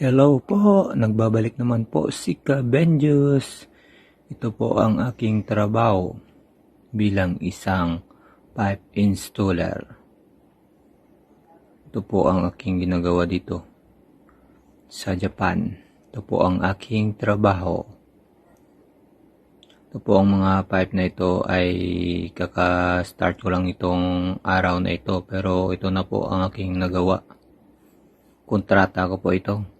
Hello po, nagbabalik naman po si Kabenjus. Ito po ang aking trabaho bilang isang pipe installer. Ito po ang aking ginagawa dito sa Japan. Ito po ang aking trabaho. Ito po ang mga pipe na ito ay kaka-start ko lang itong araw na ito pero ito na po ang aking nagawa. Kontrata ko po ito.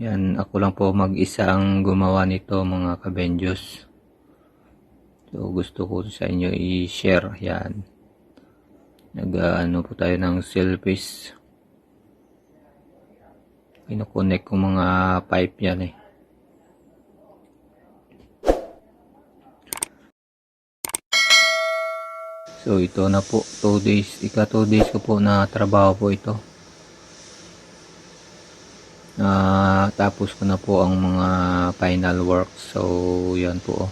Yan, ako lang po mag-isa ang gumawa nito mga kabenjos. So, gusto ko sa inyo i-share. Yan. Nag-ano po tayo ng selfies. Kinukonek ko mga pipe yan eh. So, ito na po. 2 days. Ika 2 days ko po na trabaho po ito. Na tapos ko na po ang mga final work. So yan po. Oh.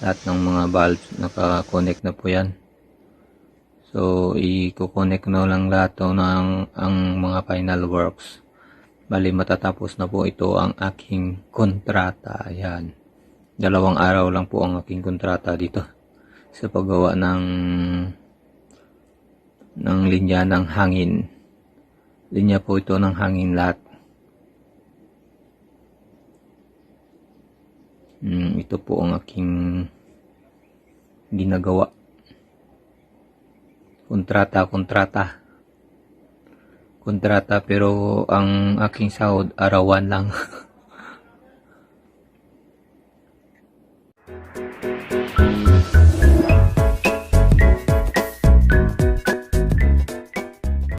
lahat ng mga valves naka-connect na po yan. So i-connect na lang lahat to ng ang mga final works. Bali matatapos na po ito ang aking kontrata. Yan dalawang araw lang po ang aking kontrata dito sa paggawa ng ng linya ng hangin. Linya po ito ng hangin lahat Mm, ito po ang aking ginagawa. Kontrata, kontrata. Kontrata pero ang aking sahod arawan lang.